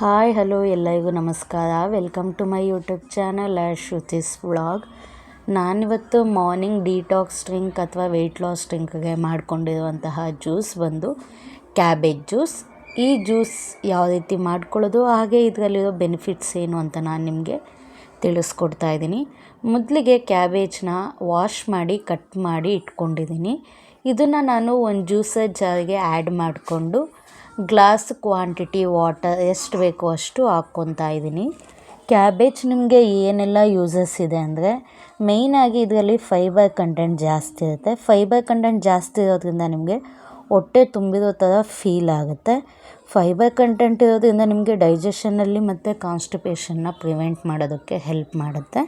Hi, hello ಎಲ್ಲರಿಗೂ ನಮಸ್ಕಾರ. Welcome to my YouTube channel add Shruti's vlog ನಾನಿವತ್ತು morning detox drink ಅಥವಾ weight loss ಡ್ರಿಂಕ್ಗೆ ಮಾಡಿಕೊಂಡಿರುವಂತಹ ಜ್ಯೂಸ್ ಬಂದು ಕ್ಯಾಬೇಜ್ ಜ್ಯೂಸ್ ಈ ಜ್ಯೂಸ್ ಯಾವ ರೀತಿ ಮಾಡ್ಕೊಳ್ಳೋದು, ಹಾಗೆ ಇದರಲ್ಲಿರೋ ಬೆನಿಫಿಟ್ಸ್ ಏನು ಅಂತ ನಾನು ನಿಮಗೆ ತಿಳಿಸ್ಕೊಡ್ತಾ ಇದ್ದೀನಿ. ಮೊದಲಿಗೆ ಕ್ಯಾಬೇಜ್ನ ವಾಶ್ ಮಾಡಿ ಕಟ್ ಮಾಡಿ ಇಟ್ಕೊಂಡಿದ್ದೀನಿ. ಇದನ್ನು ನಾನು ಒಂದು ಜ್ಯೂಸರ್ ಜಾರಿಗೆ ಆ್ಯಡ್ ಮಾಡಿಕೊಂಡು ಗ್ಲಾಸ್ ಕ್ವಾಂಟಿಟಿ ವಾಟರ್ ಎಷ್ಟು ಬೇಕೋ ಅಷ್ಟು ಹಾಕ್ಕೊತಾ ಇದ್ದೀನಿ. ಕ್ಯಾಬೇಜ್ ನಿಮಗೆ ಏನೆಲ್ಲ ಯೂಸಸ್ ಇದೆ ಅಂದರೆ ಮೇಯ್ನಾಗಿ ಇದರಲ್ಲಿ ಫೈಬರ್ ಕಂಟೆಂಟ್ ಜಾಸ್ತಿ ಇರುತ್ತೆ. ಫೈಬರ್ ಕಂಟೆಂಟ್ ಜಾಸ್ತಿ ಇರೋದ್ರಿಂದ ನಿಮಗೆ ಹೊಟ್ಟೆ ತುಂಬಿರೋ ಥರ ಫೀಲ್ ಆಗುತ್ತೆ. ಫೈಬರ್ ಕಂಟೆಂಟ್ ಇರೋದ್ರಿಂದ ನಿಮಗೆ ಡೈಜೆಷನಲ್ಲಿ ಮತ್ತು ಕಾನ್ಸ್ಟಿಪೇಷನ್ನ ಪ್ರಿವೆಂಟ್ ಮಾಡೋದಕ್ಕೆ ಹೆಲ್ಪ್ ಮಾಡುತ್ತೆ.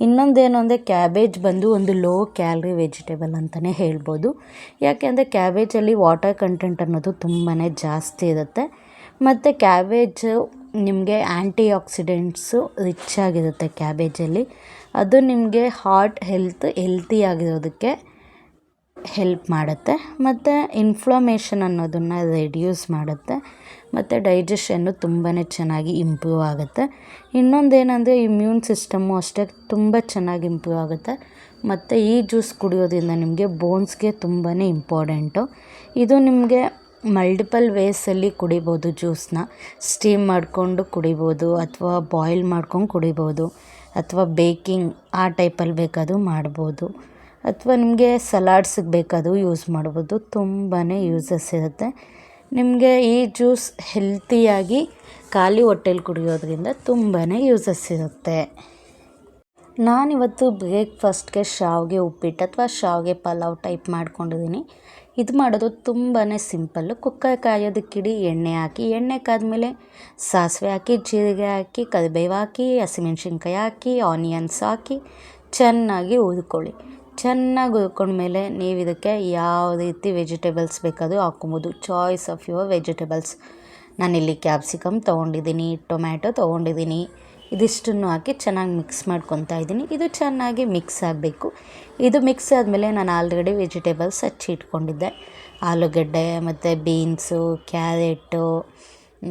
ಇನ್ನೊಂದೇನು ಅಂದರೆ ಕ್ಯಾಬೇಜ್ ಬಂದು ಒಂದು ಲೋ ಕ್ಯಾಲ್ರಿ ವೆಜಿಟೇಬಲ್ ಅಂತಲೇ ಹೇಳ್ಬೋದು. ಯಾಕೆಂದರೆ ಕ್ಯಾಬೇಜಲ್ಲಿ ವಾಟರ್ ಕಂಟೆಂಟ್ ಅನ್ನೋದು ತುಂಬಾ ಜಾಸ್ತಿ ಇರುತ್ತೆ. ಮತ್ತು ಕ್ಯಾಬೇಜು ನಿಮಗೆ ಆ್ಯಂಟಿ ಆಕ್ಸಿಡೆಂಟ್ಸು ರಿಚ್ ಆಗಿರುತ್ತೆ ಕ್ಯಾಬೇಜಲ್ಲಿ ಅದು ನಿಮಗೆ ಹಾರ್ಟ್ ಹೆಲ್ತ್ ಹೆಲ್ತಿಯಾಗಿರೋದಕ್ಕೆ ಹೆಲ್ಪ್ ಮಾಡುತ್ತೆ. ಮತ್ತು ಇನ್ಫ್ಲಮೇಷನ್ ಅನ್ನೋದನ್ನು ರೆಡ್ಯೂಸ್ ಮಾಡುತ್ತೆ. ಮತ್ತು ಡೈಜೆಷನ್ನು ತುಂಬಾ ಚೆನ್ನಾಗಿ ಇಂಪ್ರೂವ್ ಆಗುತ್ತೆ. ಇನ್ನೊಂದೇನೆಂದರೆ ಇಮ್ಯೂನ್ ಸಿಸ್ಟಮ್ಮು ಅಷ್ಟೇ ತುಂಬ ಚೆನ್ನಾಗಿ ಇಂಪ್ರೂವ್ ಆಗುತ್ತೆ. ಮತ್ತು ಈ ಜ್ಯೂಸ್ ಕುಡಿಯೋದ್ರಿಂದ ನಿಮಗೆ ಬೋನ್ಸ್ಗೆ ತುಂಬಾ ಇಂಪಾರ್ಟೆಂಟು ಇದು ನಿಮಗೆ ಮಲ್ಟಿಪಲ್ ವೇಸಲ್ಲಿ ಕುಡಿಬೋದು ಜ್ಯೂಸನ್ನ ಸ್ಟೀಮ್ ಮಾಡಿಕೊಂಡು ಕುಡಿಬೋದು ಅಥವಾ ಬಾಯ್ಲ್ ಮಾಡ್ಕೊಂಡು ಕುಡಿಬೋದು ಅಥವಾ ಬೇಕಿಂಗ್ ಆ ಟೈಪಲ್ಲಿ ಬೇಕಾದರೂ ಮಾಡ್ಬೋದು. ಅಥವಾ ನಿಮಗೆ ಸಲಾಡ್ಸಿಗೆ ಬೇಕಾದರೂ ಯೂಸ್ ಮಾಡ್ಬೋದು. ತುಂಬಾ ಯೂಸಸ್ ಇರುತ್ತೆ. ನಿಮಗೆ ಈ ಜ್ಯೂಸ್ ಹೆಲ್ತಿಯಾಗಿ ಖಾಲಿ ಹೊಟ್ಟೆಲಿ ಕುಡಿಯೋದ್ರಿಂದ ತುಂಬಾ ಯೂಸಸ್ ಇರುತ್ತೆ. ನಾನಿವತ್ತು ಬ್ರೇಕ್ಫಾಸ್ಟ್ಗೆ ಶಾವಿಗೆ ಉಪ್ಪಿಟ್ಟು ಅಥವಾ ಶಾವಿಗೆ ಪಲಾವ್ ಟೈಪ್ ಮಾಡ್ಕೊಂಡಿದ್ದೀನಿ. ಇದು ಮಾಡೋದು ತುಂಬಾ ಸಿಂಪಲ್ಲು. ಕುಕ್ಕರ್ ಕಾಯೋದಕ್ಕಿಡಿ ಎಣ್ಣೆ ಹಾಕಿ, ಎಣ್ಣೆ ಕಾದ್ಮೇಲೆ ಸಾಸಿವೆ ಹಾಕಿ, ಜೀರಿಗೆ ಹಾಕಿ, ಕರಿಬೇವು ಹಾಕಿ, ಹಸಿಮೆಣ್ಸಿನ್ಕಾಯಿ ಹಾಕಿ, ಆನಿಯನ್ಸ್ ಹಾಕಿ, ಚೆನ್ನಾಗಿ ಹುರ್ಕೊಳ್ಳಿ. ಚೆನ್ನಾಗಿ ಹುರ್ಕೊಂಡ್ಮೇಲೆ ನೀವು ಇದಕ್ಕೆ ಯಾವ ರೀತಿ ವೆಜಿಟೇಬಲ್ಸ್ ಬೇಕಾದರೂ ಹಾಕ್ಕೊಬೋದು. ಚಾಯ್ಸ್ ಆಫ್ ಯುವರ್ ವೆಜಿಟೇಬಲ್ಸ್ ನಾನಿಲ್ಲಿ ಕ್ಯಾಪ್ಸಿಕಮ್ ತೊಗೊಂಡಿದ್ದೀನಿ ಟೊಮ್ಯಾಟೊ ತೊಗೊಂಡಿದ್ದೀನಿ. ಇದಿಷ್ಟನ್ನು ಹಾಕಿ ಚೆನ್ನಾಗಿ ಮಿಕ್ಸ್ ಮಾಡ್ಕೊತಾ ಇದ್ದೀನಿ. ಇದು ಚೆನ್ನಾಗಿ ಮಿಕ್ಸ್ ಆಗಬೇಕು. ಇದು ಮಿಕ್ಸ್ ಆದಮೇಲೆ ನಾನು ಆಲ್ರೆಡಿ ವೆಜಿಟೇಬಲ್ಸ್ ಹಚ್ಚಿ ಇಟ್ಕೊಂಡಿದ್ದೆ. ಆಲೂಗಡ್ಡೆ, ಮತ್ತು ಬೀನ್ಸು ಕ್ಯಾರೆಟು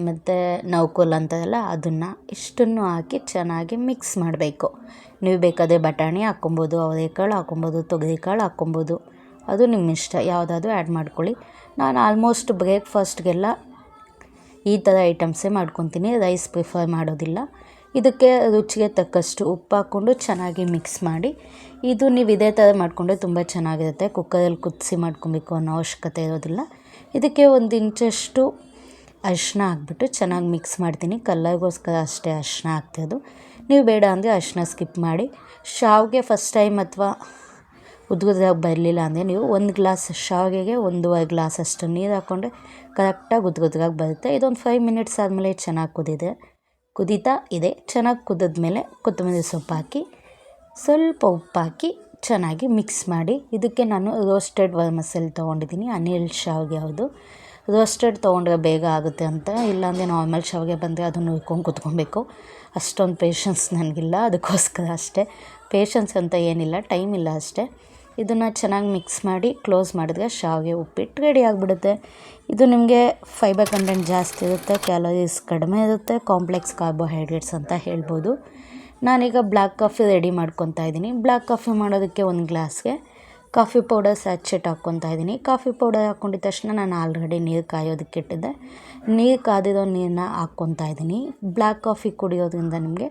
ಮತ್ತು ನೌಕೋಲ್ ಅಂತದಲ್ಲ, ಅದನ್ನು ಇಷ್ಟನ್ನು ಹಾಕಿ ಚೆನ್ನಾಗಿ ಮಿಕ್ಸ್ ಮಾಡಬೇಕು. ನೀವು ಬೇಕಾದರೆ ಬಟಾಣಿ ಹಾಕ್ಕೊಬೋದು ಅವರೆಕಾಳು ಹಾಕ್ಕೊಬೋದು, ತೊಗರಿಕಾಳು ಹಾಕ್ಕೊಬೋದು. ಅದು ನಿಮ್ಮ ಇಷ್ಟ, ಯಾವುದಾದ್ರೂ ಆ್ಯಡ್ ಮಾಡ್ಕೊಳ್ಳಿ. ನಾನು ಆಲ್ಮೋಸ್ಟ್ ಬ್ರೇಕ್ಫಾಸ್ಟ್ಗೆಲ್ಲ ಈ ಥರ ಐಟಮ್ಸೇ ಮಾಡ್ಕೊತೀನಿ ರೈಸ್ ಪ್ರಿಫರ್ ಮಾಡೋದಿಲ್ಲ. ಇದಕ್ಕೆ ರುಚಿಗೆ ತಕ್ಕಷ್ಟು ಉಪ್ಪು ಹಾಕ್ಕೊಂಡು ಚೆನ್ನಾಗಿ ಮಿಕ್ಸ್ ಮಾಡಿ. ಇದು ನೀವು ಇದೇ ಥರ ಮಾಡಿಕೊಂಡ್ರೆ ತುಂಬ ಚೆನ್ನಾಗಿರುತ್ತೆ. ಕುಕ್ಕರಲ್ಲಿ ಕುದಿಸಿ ಮಾಡ್ಕೊಬೇಕು ಅನ್ನೋ ಅವಶ್ಯಕತೆ ಇರೋದಿಲ್ಲ. ಇದಕ್ಕೆ ಒಂದು ಇಂಚಷ್ಟು ಅರಿಶಿನ ಹಾಕ್ಬಿಟ್ಟು ಚೆನ್ನಾಗಿ ಮಿಕ್ಸ್ ಮಾಡ್ತೀನಿ. ಕಲ್ಲರ್ಗೋಸ್ಕರ ಅಷ್ಟೇ ಅರಿಶಿನ ಹಾಕ್ತಿರೋದು. ನೀವು ಬೇಡ ಅಂದರೆ ಅರಿಶಿನ ಸ್ಕಿಪ್ ಮಾಡಿ. ಶಾವಿಗೆ ಫಸ್ಟ್ ಟೈಮ್ ಅಥವಾ ಉದ್ಗುದಾಗ ಬರಲಿಲ್ಲ ಅಂದರೆ ನೀವು ಒಂದು ಗ್ಲಾಸ್ ಶಾವಿಗೆಗೆ ಒಂದೂವರೆ ಗ್ಲಾಸ್ ಅಷ್ಟು ನೀರು ಹಾಕ್ಕೊಂಡ್ರೆ ಕರೆಕ್ಟಾಗಿ ಉದ್ಗುದ್ರಾಗಿ ಬರುತ್ತೆ. ಇದೊಂದು ಫೈವ್ ಮಿನಿಟ್ಸ್ ಆದಮೇಲೆ ಚೆನ್ನಾಗಿ ಕುದಿದೆ. ಕುದೀತಾ ಇದೆ. ಚೆನ್ನಾಗಿ ಕುದಿದ್ಮೇಲೆ ಕೊತ್ತಂಬರಿ ಸೊಪ್ಪು ಹಾಕಿ, ಸ್ವಲ್ಪ ಉಪ್ಪು ಹಾಕಿ ಚೆನ್ನಾಗಿ ಮಿಕ್ಸ್ ಮಾಡಿ. ಇದಕ್ಕೆ ನಾನು ರೋಸ್ಟೆಡ್ ವರ್ಮಸಲ್ಲಿ ತೊಗೊಂಡಿದ್ದೀನಿ. ಅನಿಲ್ ಶಾವಿಗೆ ಯಾವುದು. ರೋಸ್ಟೆಡ್ ತೊಗೊಂಡ್ರೆ ಬೇಗ ಆಗುತ್ತೆ ಅಂತ. ಇಲ್ಲಾಂದರೆ ನಾರ್ಮಲ್ ಶಾವಿಗೆ ಬಂದರೆ ಅದನ್ನು ಹುರ್ಕೊಂಡು ಕುತ್ಕೊಬೇಕು. ಅಷ್ಟೊಂದು ಪೇಷನ್ಸ್ ನನಗಿಲ್ಲ, ಅದಕ್ಕೋಸ್ಕರ ಅಷ್ಟೇ. ಪೇಷನ್ಸ್ ಅಂತ ಏನಿಲ್ಲ ಟೈಮ್ ಇಲ್ಲ ಅಷ್ಟೇ. ಇದನ್ನು ಚೆನ್ನಾಗಿ ಮಿಕ್ಸ್ ಮಾಡಿ ಕ್ಲೋಸ್ ಮಾಡಿದ್ರೆ ಶಾವಿಗೆ ಉಪ್ಪಿಟ್ಟು ರೆಡಿ ಆಗಿಬಿಡುತ್ತೆ. ಇದು ನಿಮಗೆ ಫೈಬರ್ ಕಂಟೆಂಟ್ ಜಾಸ್ತಿ ಇರುತ್ತೆ ಕ್ಯಾಲೋರೀಸ್ ಕಡಿಮೆ ಇರುತ್ತೆ ಕಾಂಪ್ಲೆಕ್ಸ್ ಕಾರ್ಬೋಹೈಡ್ರೇಟ್ಸ್ ಅಂತ ಹೇಳ್ಬೋದು. ನಾನೀಗ ಬ್ಲ್ಯಾಕ್ ಕಾಫಿ ರೆಡಿ ಮಾಡ್ಕೊತಾ ಇದ್ದೀನಿ. ಬ್ಲ್ಯಾಕ್ ಕಾಫಿ ಮಾಡೋದಕ್ಕೆ ಒಂದು ಗ್ಲಾಸ್ಗೆ ಕಾಫಿ ಪೌಡರ್ ಸ್ಯಾಚೆಟ್ ಹಾಕ್ಕೊತಾ ಇದ್ದೀನಿ. ಕಾಫಿ ಪೌಡರ್ ಹಾಕ್ಕೊಂಡಿದ್ದ ತಕ್ಷಣ ನಾನು ಆಲ್ರೆಡಿ ನೀರು ಕಾಯೋದಕ್ಕೆ ಇಟ್ಟಿದ್ದೆ. ನೀರು ಕಾದಿರೋ ನೀರನ್ನ ಹಾಕ್ಕೊತಾ ಇದ್ದೀನಿ. ಬ್ಲ್ಯಾಕ್ ಕಾಫಿ ಕುಡಿಯೋದ್ರಿಂದ ನಿಮಗೆ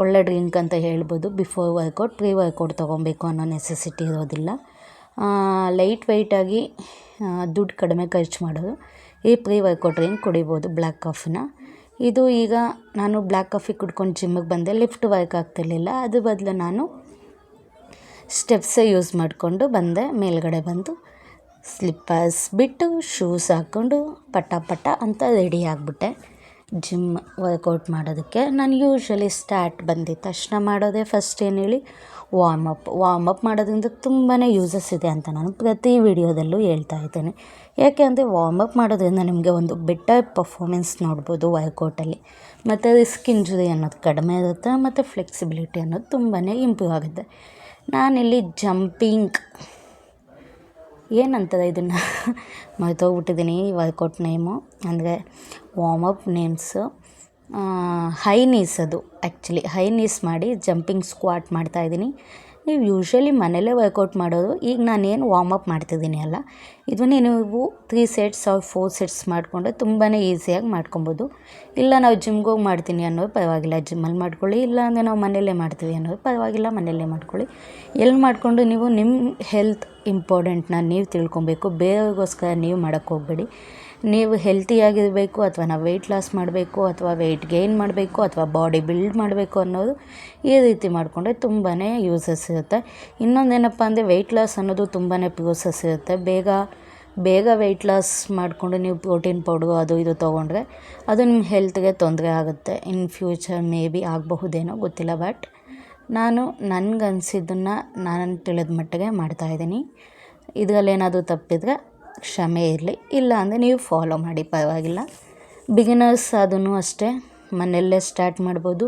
ಒಳ್ಳೆ ಡ್ರಿಂಕ್ ಅಂತ ಹೇಳ್ಬೋದು. ಬಿಫೋರ್ ವರ್ಕೌಟ್, ಪ್ರೀ ವರ್ಕೌಟ್ ತೊಗೊಬೇಕು ಅನ್ನೋ ನೆಸೆಸಿಟಿ ಇರೋದಿಲ್ಲ. ಲೈಟ್ ವೆಯ್ಟಾಗಿ ದುಡ್ಡು ಕಡಿಮೆ ಖರ್ಚು ಮಾಡೋದು. ಈ ಪ್ರೀ ವರ್ಕೌಟ್ ಡ್ರಿಂಕ್ ಕುಡಿಬೋದು ಬ್ಲ್ಯಾಕ್ ಕಾಫಿನ. ಇದು ಈಗ ನಾನು ಬ್ಲ್ಯಾಕ್ ಕಾಫಿ ಕುಡ್ಕೊಂಡು ಜಿಮ್ಮಿಗೆ ಬಂದೆ. ಲಿಫ್ಟ್ ವರ್ಕ್ ಆಗ್ತಿರ್ಲಿಲ್ಲ. ಅದ್ರ ಬದಲು ನಾನು ಸ್ಟೆಪ್ಸೇ ಯೂಸ್ ಮಾಡಿಕೊಂಡು ಬಂದೆ. ಮೇಲ್ಗಡೆ ಬಂದು ಸ್ಲಿಪ್ಪರ್ಸ್ ಬಿಟ್ಟು ಶೂಸ್ ಹಾಕ್ಕೊಂಡು ಪಟ ಪಟ ಅಂತ ರೆಡಿ ಆಗಿಬಿಟ್ಟೆ. ಜಿಮ್ ವರ್ಕೌಟ್ ಮಾಡೋದಕ್ಕೆ. ನಾನು ಯೂಶ್ವಲಿ ಸ್ಟಾರ್ಟ್ ಬಂದಿದ್ದ ತಕ್ಷಣ ಮಾಡೋದೇ ಫಸ್ಟ್ ಏನು ಹೇಳಿ ವಾರ್ಮ್ ಅಪ್ ವಾರ್ಮ್ ಅಪ್ ಮಾಡೋದ್ರಿಂದ ತುಂಬಾ ಯೂಸಸ್ ಇದೆ ಅಂತ ನಾನು ಪ್ರತಿ ವಿಡಿಯೋದಲ್ಲೂ ಹೇಳ್ತಾ ಇದ್ದೇನೆ. ಯಾಕೆ ಅಂದರೆ ವಾರ್ಮ್ ಅಪ್ ಮಾಡೋದ್ರಿಂದ ನಿಮಗೆ ಒಂದು ಬೆಟರ್ ಪರ್ಫಾರ್ಮೆನ್ಸ್ ನೋಡ್ಬೋದು ವರ್ಕೌಟಲ್ಲಿ ಮತ್ತು ರಿಸ್ಕ್ ಇಂಜುರಿ ಅನ್ನೋದು ಕಡಿಮೆ ಇರುತ್ತೆ, ಮತ್ತು ಫ್ಲೆಕ್ಸಿಬಿಲಿಟಿ ಅನ್ನೋದು ತುಂಬಾ ಇಂಪ್ರೂವ್ ಆಗುತ್ತೆ. ನಾನಿಲ್ಲಿ ಜಂಪಿಂಗ್. ಏನಂತದ ಇದನ್ನು? ಮರ್ತೋಗ್ಬಿಟ್ಟಿದ್ದೀನಿ ವರ್ಕೌಟ್ ನೇಮು. ಅಂದರೆ ವಾಮಪ್ ನೇಮ್ಸು ಹೈ ನೀಸ್ ಅದು ಆ್ಯಕ್ಚುಲಿ ಹೈ ನೀಸ್ ಮಾಡಿ ಜಂಪಿಂಗ್ ಸ್ಕ್ವಾಟ್ ಮಾಡ್ತಾಯಿದ್ದೀನಿ ನೀವು ಯೂಶ್ವಲಿ ಮನೇಲೇ ವರ್ಕೌಟ್ ಮಾಡೋದು, ಈಗ ನಾನೇನು ವಾರ್ಮಪ್ ಮಾಡ್ತಿದ್ದೀನಿ ಅಲ್ಲ? ಇದನ್ನೇ ನೀವು three sets or four sets ಮಾಡಿಕೊಂಡ್ರೆ ತುಂಬಾ ಈಸಿಯಾಗಿ ಮಾಡ್ಕೊಬೋದು. ಇಲ್ಲ ನಾವು ಜಿಮ್ಗೆ ಹೋಗಿ ಮಾಡ್ತೀನಿ ಅನ್ನೋದು ಪರವಾಗಿಲ್ಲ. ಜಿಮ್ಮಲ್ಲಿ ಮಾಡ್ಕೊಳ್ಳಿ, ಇಲ್ಲ ಅಂದರೆ ನಾವು ಮನೆಯಲ್ಲೇ ಮಾಡ್ತೀವಿ ಅನ್ನೋದು ಪರವಾಗಿಲ್ಲ, ಮನೆಯಲ್ಲೇ ಮಾಡ್ಕೊಳ್ಳಿ. ಎಲ್ಲಿ ಮಾಡಿಕೊಂಡು ನೀವು ನಿಮ್ಮ ಹೆಲ್ತ್ ಇಂಪಾರ್ಟೆಂಟ್ನ ನೀವು ತಿಳ್ಕೊಬೇಕು. ಬೇರೆಯವ್ರಿಗೋಸ್ಕರ ನೀವು ಮಾಡೋಕ್ಕೆ ಹೋಗಬೇಡಿ. ನೀವು ಹೆಲ್ತಿಯಾಗಿರಬೇಕು ಅಥವಾ ನಾವು ವೆಯ್ಟ್ ಲಾಸ್ ಮಾಡಬೇಕು ಅಥವಾ ವೆಯ್ಟ್ ಗೇನ್ ಮಾಡಬೇಕು ಅಥವಾ ಬಾಡಿ ಬಿಲ್ಡ್ ಮಾಡಬೇಕು ಅನ್ನೋದು ಈ ರೀತಿ ಮಾಡಿಕೊಂಡ್ರೆ ತುಂಬಾ ಯೂಸಸ್ ಇರುತ್ತೆ. ಇನ್ನೊಂದೇನಪ್ಪ ಅಂದರೆ ವೆಯ್ಟ್ ಲಾಸ್ ಅನ್ನೋದು ತುಂಬಾ ಪ್ರೋಸೆಸ್ ಇರುತ್ತೆ. ಬೇಗ ಬೇಗ ವೆಯ್ಟ್ ಲಾಸ್ ಮಾಡಿಕೊಂಡು ನೀವು ಪ್ರೋಟೀನ್ ಪೌಡ್ರು ಅದು ಇದು ತೊಗೊಂಡ್ರೆ ಅದು ನಿಮ್ಮ ಹೆಲ್ತ್ಗೆ ತೊಂದರೆ ಆಗುತ್ತೆ. ಇನ್ ಫ್ಯೂಚರ್ ಮೇ ಬಿ ಆಗಬಹುದೇನೋ ಗೊತ್ತಿಲ್ಲ ಬಟ್ ನಾನು ನನಗನ್ಸಿದ್ದನ್ನು ನಾನು ತಿಳಿದ ಮಟ್ಟಿಗೆ ಮಾಡ್ತಾಯಿದ್ದೀನಿ ಇದರಲ್ಲೇನಾದರೂ ತಪ್ಪಿದರೆ ಕ್ಷಮೆ ಇರಲಿ ಇಲ್ಲ ಅಂದರೆ ನೀವು ಫಾಲೋ ಮಾಡಿ, ಪರವಾಗಿಲ್ಲ. ಬಿಗಿನರ್ಸ್ ಆದೂ ಅಷ್ಟೇ, ಮನೆಯಲ್ಲೇ ಸ್ಟಾರ್ಟ್ ಮಾಡ್ಬೋದು.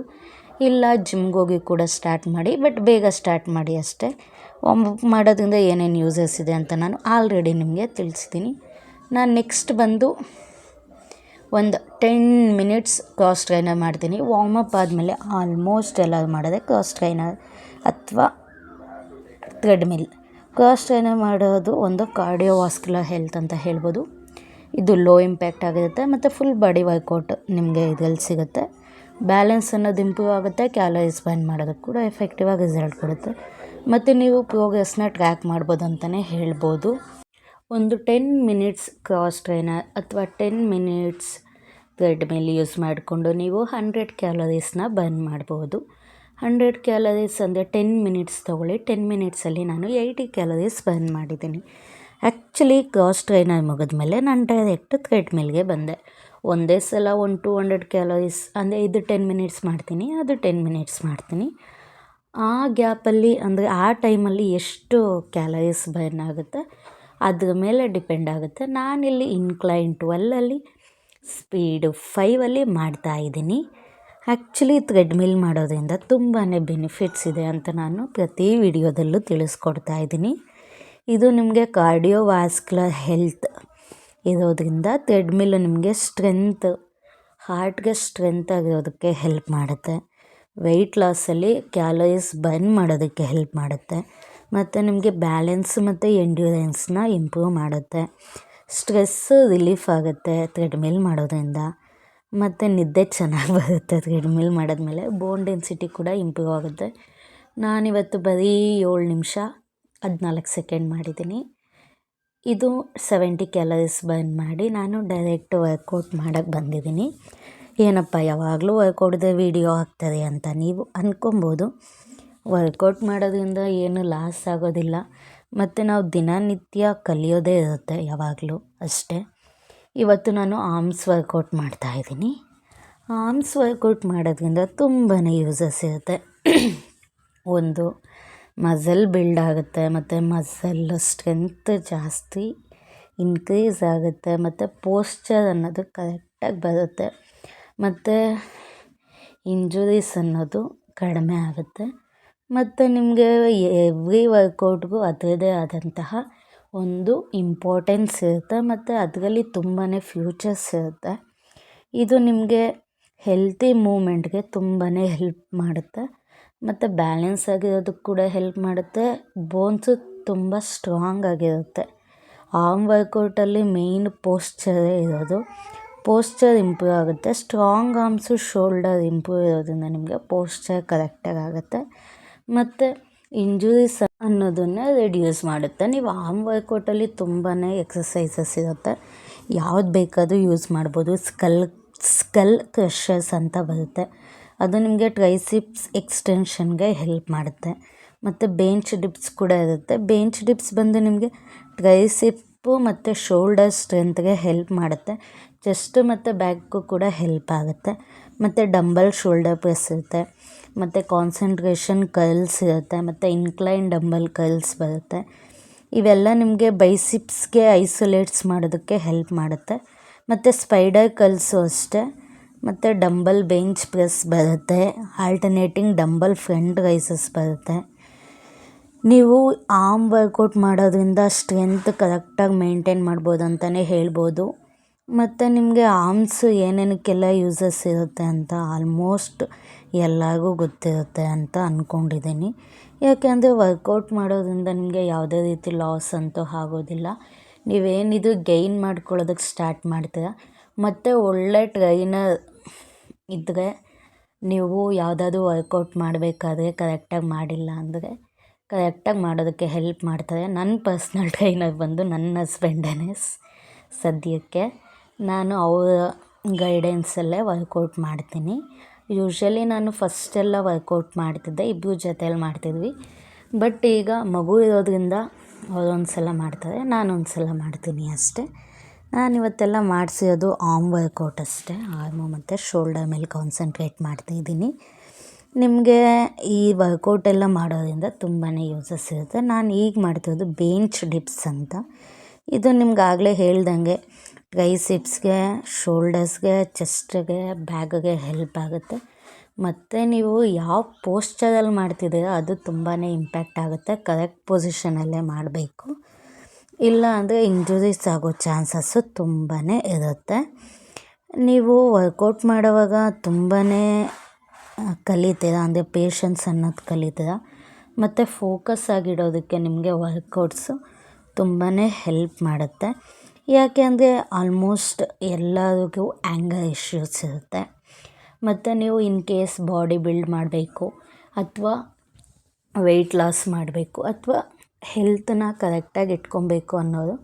ಇಲ್ಲ ಜಿಮ್ಗೆ ಹೋಗಿ ಕೂಡ ಸ್ಟಾರ್ಟ್ ಮಾಡಿ ಬಟ್ ಬೇಗ ಸ್ಟಾರ್ಟ್ ಮಾಡಿ ಅಷ್ಟೇ. ಮಾಡೋದ್ರಿಂದ ಏನೇನು ಯೂಸಸ್ ಇದೆ ಅಂತ ನಾನು ಆಲ್ರೆಡಿ ನಿಮಗೆ ತಿಳಿಸಿದ್ದೀನಿ ನಾನು ನೆಕ್ಸ್ಟ್ ಬಂದು ಒಂದು ಟೆನ್ ಮಿನಿಟ್ಸ್ ಕ್ರಾಸ್ ಟ್ರೈನರ್ ಮಾಡ್ತೀನಿ. ವಾಮಪ್ ಆದಮೇಲೆ ಆಲ್ಮೋಸ್ಟ್ ಎಲ್ಲ ಮಾಡೋದೆ ಕ್ರಾಸ್ ಟ್ರೈನರ್ ಅಥವಾ ಥ್ರೆಡ್ಮಿಲ್ ಟ್ರೈನರ್ ಮಾಡೋದು ಒಂದು ಕಾರ್ಡಿಯೋವಾಸ್ಕ್ಯುಲರ್ ಹೆಲ್ತ್ ಅಂತ ಹೇಳ್ಬೋದು. ಇದು ಲೋ ಇಂಪ್ಯಾಕ್ಟ್ ಆಗಿರುತ್ತೆ ಮತ್ತು ಫುಲ್ ಬಾಡಿ ವರ್ಕೌಟ್ ನಿಮಗೆ ಇದ್ರಲ್ಲಿ ಸಿಗುತ್ತೆ. ಬ್ಯಾಲೆನ್ಸ್ ಅನ್ನೋದು ಇಂಪ್ರೂವ್ ಆಗುತ್ತೆ ಕ್ಯಾಲರೀಸ್ ಬರ್ನ್ ಮಾಡೋದಕ್ಕೆ ಕೂಡ ಎಫೆಕ್ಟಿವ್ ಆಗಿ ರಿಸಲ್ಟ್ ಕೊಡುತ್ತೆ. ಮತ್ತು ನೀವು ಪ್ರೋಗ್ರೆಸ್ನ ಟ್ರ್ಯಾಕ್ ಮಾಡ್ಬೋದು ಅಂತಲೇ ಹೇಳ್ಬೋದು. ಒಂದು ಟೆನ್ ಮಿನಿಟ್ಸ್ ಕ್ರಾಸ್ ಟ್ರೈನರ್ ಅಥವಾ ಟೆನ್ ಮಿನಿಟ್ಸ್ ಥ್ರೆಡ್ಮಿಲ್ ಯೂಸ್ ಮಾಡಿಕೊಂಡು ನೀವು ಹಂಡ್ರೆಡ್ ಕ್ಯಾಲರೀಸ್ನ ಬರ್ನ್ ಮಾಡ್ಬೋದು. ಹಂಡ್ರೆಡ್ ಕ್ಯಾಲರೀಸ್ ಅಂದರೆ ಟೆನ್ ಮಿನಿಟ್ಸ್ ತೊಗೊಳ್ಳಿ. ಟೆನ್ ಮಿನಿಟ್ಸಲ್ಲಿ ನಾನು ಏಯ್ಟಿ ಕ್ಯಾಲರೀಸ್ ಬರ್ನ್ ಮಾಡಿದ್ದೀನಿ. ಆ್ಯಕ್ಚುಲಿ ಕ್ರಾಸ್ ಟ್ರೈನರ್ ಮುಗಿದ್ಮೇಲೆ ನಾನು ಡೈರೆಕ್ಟ್ ಥ್ರೆಡ್ಮಿಲ್ಗೆ ಬಂದೆ. ಒಂದೇ ಸಲ ಒನ್ ಟೂ ಹಂಡ್ರೆಡ್ ಕ್ಯಾಲರೀಸ್ ಅಂದರೆ ಇದು ಟೆನ್ ಮಿನಿಟ್ಸ್ ಮಾಡ್ತೀನಿ, ಅದು ಟೆನ್ ಮಿನಿಟ್ಸ್ ಮಾಡ್ತೀನಿ. ಆ ಗ್ಯಾಪಲ್ಲಿ ಅಂದರೆ ಆ ಟೈಮಲ್ಲಿ ಎಷ್ಟು ಕ್ಯಾಲರೀಸ್ ಬರ್ನ್ ಆಗುತ್ತೆ, ಅದ್ರ ಮೇಲೆ ಡಿಪೆಂಡ್ ಆಗುತ್ತೆ. ನಾನಿಲ್ಲಿ ಇನ್ಕ್ಲೈನ್ ಟ್ವೆಲ್ಲಲ್ಲಿ ಸ್ಪೀಡು ಫೈವಲ್ಲಿ ಮಾಡ್ತಾಯಿದ್ದೀನಿ ಆ್ಯಕ್ಚುಲಿ ಥ್ರೆಡ್ಮಿಲ್ ಮಾಡೋದ್ರಿಂದ ತುಂಬಾ ಬೆನಿಫಿಟ್ಸ್ ಇದೆ ಅಂತ ನಾನು ಪ್ರತಿ ವಿಡಿಯೋದಲ್ಲೂ ತಿಳಿಸ್ಕೊಡ್ತಾ ಇದ್ದೀನಿ. ಇದು ನಿಮಗೆ ಕಾರ್ಡಿಯೋವಾಸ್ಕ್ಯುಲರ್ ಹೆಲ್ತ್ ಇರೋದ್ರಿಂದ ಥ್ರೆಡ್ಮಿಲ್ಲು ನಿಮಗೆ ಸ್ಟ್ರೆಂತ್ ಹಾರ್ಟ್ಗೆ ಸ್ಟ್ರೆಂತ್ ಆಗಿರೋದಕ್ಕೆ ಹೆಲ್ಪ್ ಮಾಡುತ್ತೆ. ವೆಯ್ಟ್ ಲಾಸಲ್ಲಿ ಕ್ಯಾಲೋರೀಸ್ ಬರ್ನ್ ಮಾಡೋದಕ್ಕೆ ಹೆಲ್ಪ್ ಮಾಡುತ್ತೆ. ಮತ್ತು ನಿಮಗೆ ಬ್ಯಾಲೆನ್ಸ್ ಮತ್ತು ಎಂಡ್ಯೂರೆನ್ಸ್ನ ಇಂಪ್ರೂವ್ ಮಾಡುತ್ತೆ. ಸ್ಟ್ರೆಸ್ಸು ರಿಲೀಫ್ ಆಗುತ್ತೆ ಥ್ರೆಡ್ಮಿಲ್ ಮಾಡೋದ್ರಿಂದ. ಮತ್ತು ನಿದ್ದೆ ಚೆನ್ನಾಗಿ ಬರುತ್ತೆ ಥ್ರೆಡ್ಮಿಲ್ ಮಾಡಿದ್ಮೇಲೆ. ಬೋನ್ ಡೆನ್ಸಿಟಿ ಕೂಡ ಇಂಪ್ರೂವ್ ಆಗುತ್ತೆ. ನಾನಿವತ್ತು ಬರೀ ಏಳು ನಿಮಿಷ, ಹದಿನಾಲ್ಕು ಸೆಕೆಂಡ್ ಮಾಡಿದ್ದೀನಿ. ಇದು ಸೆವೆಂಟಿ ಕ್ಯಾಲರೀಸ್ ಬರ್ನ್ ಮಾಡಿ ನಾನು ಡೈರೆಕ್ಟ್ ವರ್ಕೌಟ್ ಮಾಡೋಕ್ಕೆ ಬಂದಿದ್ದೀನಿ. ಏನಪ್ಪ, ಯಾವಾಗಲೂ ವರ್ಕೌಟ್ದೆ ವೀಡಿಯೋ ಆಗ್ತದೆ ಅಂತ ನೀವು ಅಂದ್ಕೊಬೋದು ವರ್ಕೌಟ್ ಮಾಡೋದ್ರಿಂದ ಏನು ಲಾಸ್ ಆಗೋದಿಲ್ಲ. ಮತ್ತು ನಾವು ದಿನನಿತ್ಯ ಕಲಿಯೋದೇ ಇರುತ್ತೆ ಯಾವಾಗಲೂ ಅಷ್ಟೇ. ಇವತ್ತು ನಾನು ಆರ್ಮ್ಸ್ ವರ್ಕೌಟ್ ಮಾಡ್ತಾಯಿದ್ದೀನಿ ಆರ್ಮ್ಸ್ ವರ್ಕೌಟ್ ಮಾಡೋದ್ರಿಂದ ತುಂಬಾ ಯೂಸಸ್ ಇರುತ್ತೆ. ಒಂದು ಮಸಲ್ ಬಿಲ್ಡ್ ಆಗುತ್ತೆ, ಮತ್ತು ಮಸಲ್ ಸ್ಟ್ರೆಂತ್ ಜಾಸ್ತಿ ಇನ್ಕ್ರೀಸ್ ಆಗುತ್ತೆ, ಮತ್ತು ಪೋಸ್ಚರ್ ಅನ್ನೋದು ಕರೆಕ್ಟಾಗಿ ಬರುತ್ತೆ. ಮತ್ತು ಇಂಜುರೀಸ್ ಅನ್ನೋದು ಕಡಿಮೆ ಆಗುತ್ತೆ. ಮತ್ತು ನಿಮಗೆ ಎವ್ರಿ ವರ್ಕೌಟ್ಗೂ ಅದರದೇ ಆದಂತಹ ಒಂದು ಇಂಪಾರ್ಟೆನ್ಸ್ ಇರುತ್ತೆ ಮತ್ತು ಅದರಲ್ಲಿ ತುಂಬಾ ಫ್ಯೂಚರ್ಸ್ ಇರುತ್ತೆ. ಇದು ನಿಮಗೆ ಹೆಲ್ತಿ ಮೂಮೆಂಟ್ಗೆ ತುಂಬಾ ಹೆಲ್ಪ್ ಮಾಡುತ್ತೆ. ಮತ್ತು ಬ್ಯಾಲೆನ್ಸ್ ಆಗಿರೋದಕ್ಕೆ ಕೂಡ ಹೆಲ್ಪ್ ಮಾಡುತ್ತೆ. ಬೋನ್ಸು ತುಂಬ ಸ್ಟ್ರಾಂಗ್ ಆಗಿರುತ್ತೆ. ಆರ್ಮ್ ವರ್ಕೌಟಲ್ಲಿ ಮೇಯ್ನ್ ಪೋಸ್ಚರೇ ಇರೋದು. ಪೋಸ್ಚರ್ ಇಂಪ್ರೂವ್ ಆಗುತ್ತೆ. ಸ್ಟ್ರಾಂಗ್ ಆರ್ಮ್ಸು ಶೋಲ್ಡರ್ ಇಂಪ್ರೂವ್ ಇರೋದ್ರಿಂದ ನಿಮಗೆ ಪೋಸ್ಚರ್ ಕರೆಕ್ಟಾಗಿ ಆಗುತ್ತೆ. ಮತ್ತು ಇಂಜುರೀಸ್ ಅನ್ನೋದನ್ನು ರೆಡ್ಯೂಸ್ ಮಾಡುತ್ತೆ. ನೀವು ಆಮ್ ವರ್ಕೌಟಲ್ಲಿ ತುಂಬಾ ಎಕ್ಸಸೈಸಸ್ ಇರುತ್ತೆ. ಯಾವ್ದು ಬೇಕಾದರೂ ಯೂಸ್ ಮಾಡ್ಬೋದು. ಸ್ಕಲ್ ಸ್ಕಲ್ ಕ್ರಷರ್ಸ್ ಅಂತ ಬರುತ್ತೆ. ಅದು ನಿಮಗೆ ಟ್ರೈಸಿಪ್ಸ್ ಎಕ್ಸ್ಟೆನ್ಷನ್ಗೆ ಹೆಲ್ಪ್ ಮಾಡುತ್ತೆ. ಮತ್ತು ಬೆಂಚ್ ಡಿಪ್ಸ್ ಕೂಡ ಇರುತ್ತೆ. ಬೆಂಚ್ ಡಿಪ್ಸ್ ಬಂದು ನಿಮಗೆ ಟ್ರೈಸಿಪ್ಪು ಮತ್ತು ಶೋಲ್ಡರ್ ಸ್ಟ್ರೆಂತ್ಗೆ ಹೆಲ್ಪ್ ಮಾಡುತ್ತೆ. ಚೆಸ್ಟ್ ಮತ್ತು ಬ್ಯಾಕ್ಗೂ ಕೂಡ ಹೆಲ್ಪ್ ಆಗುತ್ತೆ. ಮತ್ತು ಡಂಬಲ್ ಶೋಲ್ಡರ್ ಪ್ರೆಸ್ ಇರುತ್ತೆ. ಮತ್ತು ಕಾನ್ಸಂಟ್ರೇಷನ್ ಕರ್ಲ್ಸ್ ಇರುತ್ತೆ, ಮತ್ತು ಇನ್ಕ್ಲೈನ್ ಡಂಬಲ್ ಕರ್ಲ್ಸ್ ಬರುತ್ತೆ. ಇವೆಲ್ಲ ನಿಮಗೆ ಬೈಸಿಪ್ಸ್ಗೆ ಐಸೋಲೇಟ್ಸ್ ಮಾಡೋದಕ್ಕೆ ಹೆಲ್ಪ್ ಮಾಡುತ್ತೆ. ಮತ್ತು ಸ್ಪೈಡರ್ ಕರ್ಲ್ಸು ಅಷ್ಟೇ. ಮತ್ತು ಡಂಬಲ್ ಬೆಂಚ್ ಪ್ರೆಸ್ ಬರುತ್ತೆ. ಆಲ್ಟರ್ನೇಟಿಂಗ್ ಡಂಬಲ್ ಫ್ರಂಟ್ ರೈಸಸ್ ಬರುತ್ತೆ. ನೀವು ಆರ್ಮ್ ವರ್ಕೌಟ್ ಮಾಡೋದ್ರಿಂದ ಸ್ಟ್ರೆಂತ್ ಕರೆಕ್ಟಾಗಿ ಮೇಂಟೈನ್ ಮಾಡ್ಬೋದು ಅಂತಲೇ ಹೇಳ್ಬೋದು. ಮತ್ತು ನಿಮಗೆ ಆರ್ಮ್ಸ್ ಏನೇನಕ್ಕೆಲ್ಲ ಯೂಸಸ್ ಇರುತ್ತೆ ಅಂತ ಆಲ್ಮೋಸ್ಟ್ ಎಲ್ಲರಿಗೂ ಗೊತ್ತಿರುತ್ತೆ ಅಂತ ಅಂದ್ಕೊಂಡಿದ್ದೀನಿ ಯಾಕೆಂದರೆ ವರ್ಕೌಟ್ ಮಾಡೋದ್ರಿಂದ ನಿಮಗೆ ಯಾವುದೇ ರೀತಿ ಲಾಸ್ ಅಂತೂ ಆಗೋದಿಲ್ಲ. ನೀವೇನಿದು ಗೈನ್ ಮಾಡ್ಕೊಳ್ಳೋದಕ್ಕೆ ಸ್ಟಾರ್ಟ್ ಮಾಡ್ತೀರ. ಮತ್ತು ಒಳ್ಳೆ ಟ್ರೈನರ್ ಇದ್ದರೆ ನೀವು ಯಾವುದಾದ್ರೂ ವರ್ಕೌಟ್ ಮಾಡಬೇಕಾದ್ರೆ ಕರೆಕ್ಟಾಗಿ ಮಾಡಿಲ್ಲ ಅಂದರೆ ಕರೆಕ್ಟಾಗಿ ಮಾಡೋದಕ್ಕೆ ಹೆಲ್ಪ್ ಮಾಡ್ತಾರೆ. ನನ್ನ ಪರ್ಸ್ನಲ್ ಟ್ರೈನರ್ ಬಂದು ನನ್ನ ಹಸ್ಬೆಂಡೇ ಸದ್ಯಕ್ಕೆ. ನಾನು ಅವರ ಗೈಡೆನ್ಸಲ್ಲೇ ವರ್ಕೌಟ್ ಮಾಡ್ತೀನಿ. ಯೂಶ್ವಲಿ ನಾನು ಫಸ್ಟೆಲ್ಲ ವರ್ಕೌಟ್ ಮಾಡ್ತಿದ್ದೆ ಇಬ್ಬರು ಜೊತೆಯಲ್ಲಿ ಮಾಡ್ತಿದ್ವಿ. ಬಟ್ ಈಗ ಮಗು ಇರೋದ್ರಿಂದ ಅವರೊಂದು ಸಲ ಮಾಡ್ತಾರೆ ನಾನೊಂದು ಸಲ ಮಾಡ್ತೀನಿ ಅಷ್ಟೇ. ನಾನು ಇವತ್ತೆಲ್ಲ ಮಾಡಿಸಿರೋದು ಆರ್ಮ್ ವರ್ಕೌಟ್ ಅಷ್ಟೇ. ಆರ್ಮು ಮತ್ತು ಶೋಲ್ಡರ್ ಮೇಲೆ ಕಾನ್ಸಂಟ್ರೇಟ್ ಮಾಡ್ತಾಯಿದ್ದೀನಿ ನಿಮಗೆ ಈ ವರ್ಕೌಟ್ ಎಲ್ಲ ಮಾಡೋದ್ರಿಂದ ತುಂಬಾ ಯೂಸಸ್ ಇರುತ್ತೆ. ನಾನು ಈಗ ಮಾಡ್ತಿರೋದು ಬೇಂಚ್ ಡಿಪ್ಸ್ ಅಂತ. ಇದು ನಿಮ್ಗೆ ಆಗಲೇ ಹೇಳ್ದಂಗೆ ಟ್ರೈಸಿಪ್ಸ್ಗೆ ಶೋಲ್ಡರ್ಸ್ಗೆ, ಚೆಸ್ಟ್ಗೆ, ಬ್ಯಾಗ್ಗೆ ಹೆಲ್ಪ್ ಆಗುತ್ತೆ. ಮತ್ತು ನೀವು ಯಾವ ಪೋಸ್ಚರಲ್ಲಿ ಮಾಡ್ತಿದ್ದೀರ ಅದು ತುಂಬಾ ಇಂಪ್ಯಾಕ್ಟ್ ಆಗುತ್ತೆ. ಕರೆಕ್ಟ್ ಪೊಸಿಷನಲ್ಲೇ ಮಾಡಬೇಕು. ಇಲ್ಲ ಅಂದರೆ ಇಂಜುರೀಸ್ ಆಗೋ ಚಾನ್ಸಸ್ಸು ತುಂಬಾ ಇರುತ್ತೆ. ನೀವು ವರ್ಕೌಟ್ ಮಾಡುವಾಗ ತುಂಬಾ ಕಲಿತೀರ? ಅಂದರೆ ಪೇಷನ್ಸ್ ಅನ್ನೋದು ಕಲಿತೀರ? ಮತ್ತು ಫೋಕಸ್ ಆಗಿಡೋದಕ್ಕೆ ನಿಮಗೆ ವರ್ಕೌಟ್ಸು ತುಂಬಾ ಹೆಲ್ಪ್ ಮಾಡುತ್ತೆ. ಯಾಕೆ ಅಂದರೆ ಆಲ್ಮೋಸ್ಟ್ ಎಲ್ಲರಿಗೂ ಆ್ಯಂಗರ್ ಇಶ್ಯೂಸ್ ಇರುತ್ತೆ. ಮತ್ತು ನೀವು ಇನ್ ಕೇಸ್ ಬಾಡಿ ಬಿಲ್ಡ್ ಮಾಡಬೇಕು ಅಥವಾ ವೆಯ್ಟ್ ಲಾಸ್ ಮಾಡಬೇಕು ಅಥವಾ ಹೆಲ್ತನ್ನ ಕರೆಕ್ಟಾಗಿ ಇಟ್ಕೊಬೇಕು ಅನ್ನೋರು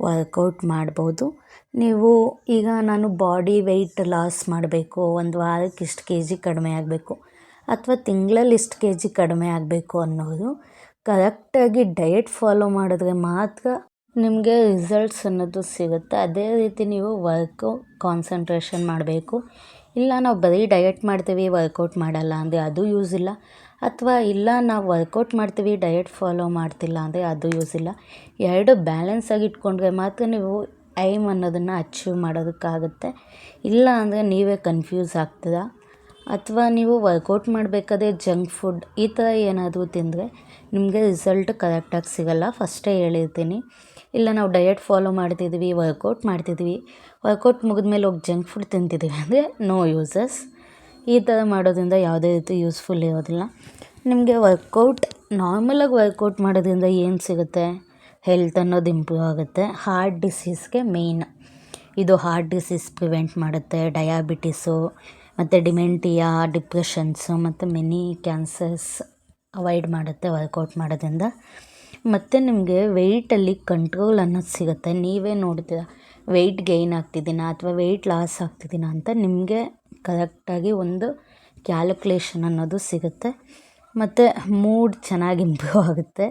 ವರ್ಕೌಟ್ ಮಾಡ್ಬೋದು. ನೀವು ಈಗ ನಾನು ಬಾಡಿ ವೆಯ್ಟ್ ಲಾಸ್ ಮಾಡಬೇಕು, ಒಂದು ವಾರಕ್ಕೆ ಇಷ್ಟು ಕೆ ಜಿ ಕಡಿಮೆ ಆಗಬೇಕು ಅಥವಾ ತಿಂಗಳಲ್ಲಿ ಇಷ್ಟು ಕೆ ಜಿ ಕಡಿಮೆ ಆಗಬೇಕು ಅನ್ನೋದು ಕರೆಕ್ಟಾಗಿ ಡಯಟ್ ಫಾಲೋ ಮಾಡಿದ್ರೆ ಮಾತ್ರ ನಿಮಗೆ ರಿಸಲ್ಟ್ಸ್ ಅನ್ನೋದು ಸಿಗುತ್ತೆ. ಅದೇ ರೀತಿ ನೀವು ವರ್ಕು ಕಾನ್ಸಂಟ್ರೇಷನ್ ಮಾಡಬೇಕು. ಇಲ್ಲ, ನಾವು ಬರೀ ಡಯಟ್ ಮಾಡ್ತೀವಿ ವರ್ಕೌಟ್ ಮಾಡಲ್ಲ ಅಂದರೆ ಅದು ಯೂಸ್ ಇಲ್ಲ. ಅಥವಾ ಇಲ್ಲ, ನಾವು ವರ್ಕೌಟ್ ಮಾಡ್ತೀವಿ ಡಯಟ್ ಫಾಲೋ ಮಾಡ್ತಿಲ್ಲ ಅಂದರೆ ಅದು ಯೂಸ್ ಇಲ್ಲ. ಎರಡು ಬ್ಯಾಲೆನ್ಸ್ ಆಗಿ ಇಟ್ಕೊಂಡ್ರೆ ಮಾತ್ರ ನೀವು ಐಮ್ ಅನ್ನೋದನ್ನು ಅಚೀವ್ ಮಾಡೋದಕ್ಕಾಗುತ್ತೆ. ಇಲ್ಲ ಅಂದರೆ ನೀವೇ ಕನ್ಫ್ಯೂಸ್ ಆಗ್ತೀರಾ? ಅಥವಾ ನೀವು ವರ್ಕೌಟ್ ಮಾಡಬೇಕಾದ್ರೆ ಜಂಕ್ ಫುಡ್ ಈ ಥರ ಏನಾದರೂ ತಿಂದರೆ ನಿಮಗೆ ರಿಸಲ್ಟ್ ಕರೆಕ್ಟಾಗಿ ಸಿಗಲ್ಲ. ಫಸ್ಟೇ ಹೇಳಿರ್ತೀನಿ. ಇಲ್ಲ ನಾವು ಡಯಟ್ ಫಾಲೋ ಮಾಡ್ತಿದ್ವಿ ವರ್ಕೌಟ್ ಮಾಡ್ತಿದ್ವಿ. ವರ್ಕೌಟ್ ಮುಗಿದ್ಮೇಲೆ ಹೋಗಿ ಜಂಕ್ ಫುಡ್ ತಿಂತಿದ್ದೀವಿ ಅಂದರೆ ನೋ ಯೂಸಸ್ ಈ ಥರ ಮಾಡೋದ್ರಿಂದ ಯಾವುದೇ ರೀತಿ ಯೂಸ್ಫುಲ್ ಇರೋದಿಲ್ಲ. ನಿಮಗೆ ವರ್ಕೌಟ್ ನಾರ್ಮಲಾಗಿ ವರ್ಕೌಟ್ ಮಾಡೋದ್ರಿಂದ ಏನು ಸಿಗುತ್ತೆ? ಹೆಲ್ತ್ ಅನ್ನೋದು ಇಂಪ್ರೂವ್ ಆಗುತ್ತೆ. ಹಾರ್ಟ್ ಡಿಸೀಸ್ಗೆ ಮೇಯ್ನ್ ಇದು ಹಾರ್ಟ್ ಡಿಸೀಸ್ ಪ್ರಿವೆಂಟ್ ಮಾಡುತ್ತೆ. ಡಯಾಬಿಟಿಸು ಮತ್ತು ಡಿಮೆಂಟಿಯಾ ಡಿಪ್ರೆಷನ್ಸು ಮತ್ತು ಮೆನಿ ಕ್ಯಾನ್ಸರ್ಸ್ ಅವಾಯ್ಡ್ ಮಾಡುತ್ತೆ ವರ್ಕೌಟ್ ಮಾಡೋದ್ರಿಂದ. ಮತ್ತು ನಿಮಗೆ ವೆಯ್ಟಲ್ಲಿ ಕಂಟ್ರೋಲ್ ಅನ್ನೋದು ಸಿಗುತ್ತೆ. ನೀವೇ ನೋಡ್ತೀರ ವೆಯ್ಟ್ ಗೈನ್ ಆಗ್ತಿದ್ದೀನ ಅಥವಾ ವೆಯ್ಟ್ ಲಾಸ್ ಆಗ್ತಿದ್ದೀನ ಅಂತ ನಿಮಗೆ ಕರೆಕ್ಟಾಗಿ ಒಂದು ಕ್ಯಾಲ್ಕುಲೇಷನ್ ಅನ್ನೋದು ಸಿಗುತ್ತೆ. ಮತ್ತು ಮೂಡ್ ಚೆನ್ನಾಗಿ ಇಂಪ್ರೂವ್ ಆಗುತ್ತೆ.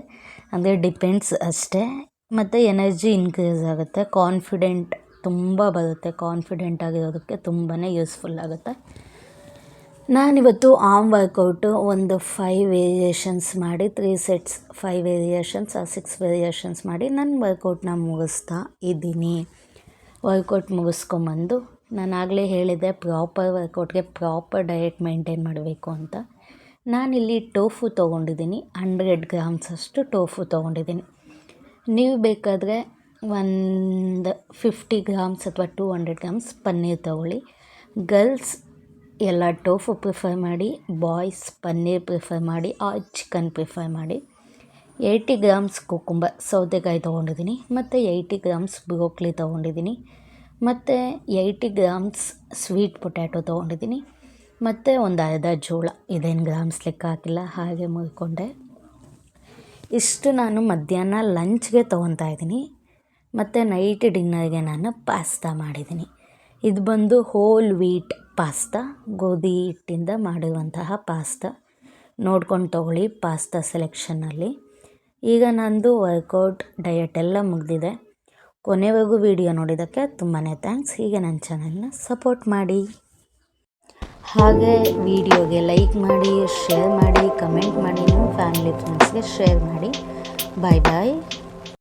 ಅಂದರೆ ಡಿಪೆಂಡ್ಸ್ ಅಷ್ಟೇ. ಮತ್ತು ಎನರ್ಜಿ ಇನ್ಕ್ರೀಸ್ ಆಗುತ್ತೆ. ಕಾನ್ಫಿಡೆಂಟ್ ತುಂಬ ಬರುತ್ತೆ. ಕಾನ್ಫಿಡೆಂಟ್ ಆಗಿರೋದಕ್ಕೆ ತುಂಬಾ ಯೂಸ್ಫುಲ್ ಆಗುತ್ತೆ. ನಾನಿವತ್ತು ಆಮ್ ವರ್ಕೌಟು ಒಂದು ಫೈವ್ ವೇರಿಯೇಷನ್ಸ್ ಮಾಡಿ ತ್ರೀ ಸೆಟ್ಸ್ ಫೈವ್ ವೇರಿಯೇಷನ್ಸ್ ಆ ಸಿಕ್ಸ್ ವೇರಿಯೇಷನ್ಸ್ ಮಾಡಿ ನನ್ನ ವರ್ಕೌಟ್ನ ಮುಗಿಸ್ತಾ ಇದ್ದೀನಿ. ವರ್ಕೌಟ್ ಮುಗಿಸ್ಕೊಂಬಂದು ನಾನು ಆಗಲೇ ಹೇಳಿದೆ ಪ್ರಾಪರ್ ವರ್ಕೌಟ್ಗೆ ಪ್ರಾಪರ್ ಡಯಟ್ ಮೇಂಟೈನ್ ಮಾಡಬೇಕು ಅಂತ. ನಾನಿಲ್ಲಿ ಟೋಫು ತೊಗೊಂಡಿದ್ದೀನಿ ಹಂಡ್ರೆಡ್ ಗ್ರಾಮ್ಸ್ ಅಷ್ಟು ಟೋಫು ತೊಗೊಂಡಿದ್ದೀನಿ. ನೀವು ಬೇಕಾದರೆ ಒಂದು ಫಿಫ್ಟಿ ಗ್ರಾಮ್ಸ್ ಅಥವಾ ಟೂ ಹಂಡ್ರೆಡ್ ಗ್ರಾಮ್ಸ್ ಪನ್ನೀರ್ ತೊಗೊಳ್ಳಿ. ಗರ್ಲ್ಸ್ ಎಲ್ಲ ಟೋಫು ಪ್ರಿಫರ್ ಮಾಡಿ, ಬಾಯ್ಸ್ ಪನ್ನೀರ್ ಪ್ರಿಫರ್ ಮಾಡಿ, ಆ ಚಿಕನ್ ಪ್ರಿಫರ್ ಮಾಡಿ. ಏಯ್ಟಿ ಗ್ರಾಮ್ಸ್ ಕುಕುಂಬ ಸೌತೆಕಾಯಿ ತೊಗೊಂಡಿದ್ದೀನಿ, ಮತ್ತು ಏಯ್ಟಿ ಗ್ರಾಮ್ಸ್ ಬ್ರೋಕ್ಲಿ ತೊಗೊಂಡಿದ್ದೀನಿ, ಮತ್ತು ಏಯ್ಟಿ ಗ್ರಾಮ್ಸ್ ಸ್ವೀಟ್ ಪೊಟ್ಯಾಟೊ ತೊಗೊಂಡಿದ್ದೀನಿ, ಮತ್ತು ಒಂದು ಅರ್ಧ ಜೋಳ, ಇದೇನು ಗ್ರಾಮ್ಸ್ ಲೆಕ್ಕ ಹಾಕಿಲ್ಲ, ಹಾಗೆ ಮುಗಿಕೊಂಡೆ ಇಷ್ಟು ನಾನು ಮಧ್ಯಾಹ್ನ ಲಂಚ್ಗೆ ತೊಗೊತಾ ಇದ್ದೀನಿ, ಮತ್ತು ನೈಟ್ ಡಿನ್ನರ್ಗೆ ನಾನು ಪಾಸ್ತಾ ಮಾಡಿದ್ದೀನಿ. ಇದು ಬಂದು ಹೋಲ್ ವೀಟ್. ಪಾಸ್ತಾ, ಗೋಧಿ ಹಿಟ್ಟಿಂದ ಮಾಡುವಂತಹ ಪಾಸ್ತಾ. ನೋಡ್ಕೊಂಡು ತೊಗೊಳ್ಳಿ ಪಾಸ್ತಾ ಸೆಲೆಕ್ಷನ್ನಲ್ಲಿ. ಈಗ ನಂದು ವರ್ಕೌಟ್ ಡಯಟ್ ಎಲ್ಲ ಮುಗಿದಿದೆ. ಕೊನೆವರೆಗೂ ವಿಡಿಯೋ ನೋಡಿದ್ದಕ್ಕೆ ತುಂಬಾ ಥ್ಯಾಂಕ್ಸ್. ಈಗ ನನ್ನ ಚಾನಲ್ನ ಸಪೋರ್ಟ್ ಮಾಡಿ. ಹಾಗೆ ವಿಡಿಯೋಗೆ ಲೈಕ್ ಮಾಡಿ, ಶೇರ್ ಮಾಡಿ, ಕಮೆಂಟ್ ಮಾಡಿ, ನಿಮ್ಮ ಫ್ಯಾಮಿಲಿ ಫ್ರೆಂಡ್ಸ್ಗೆ ಶೇರ್ ಮಾಡಿ. ಬಾಯ್ ಬಾಯ್.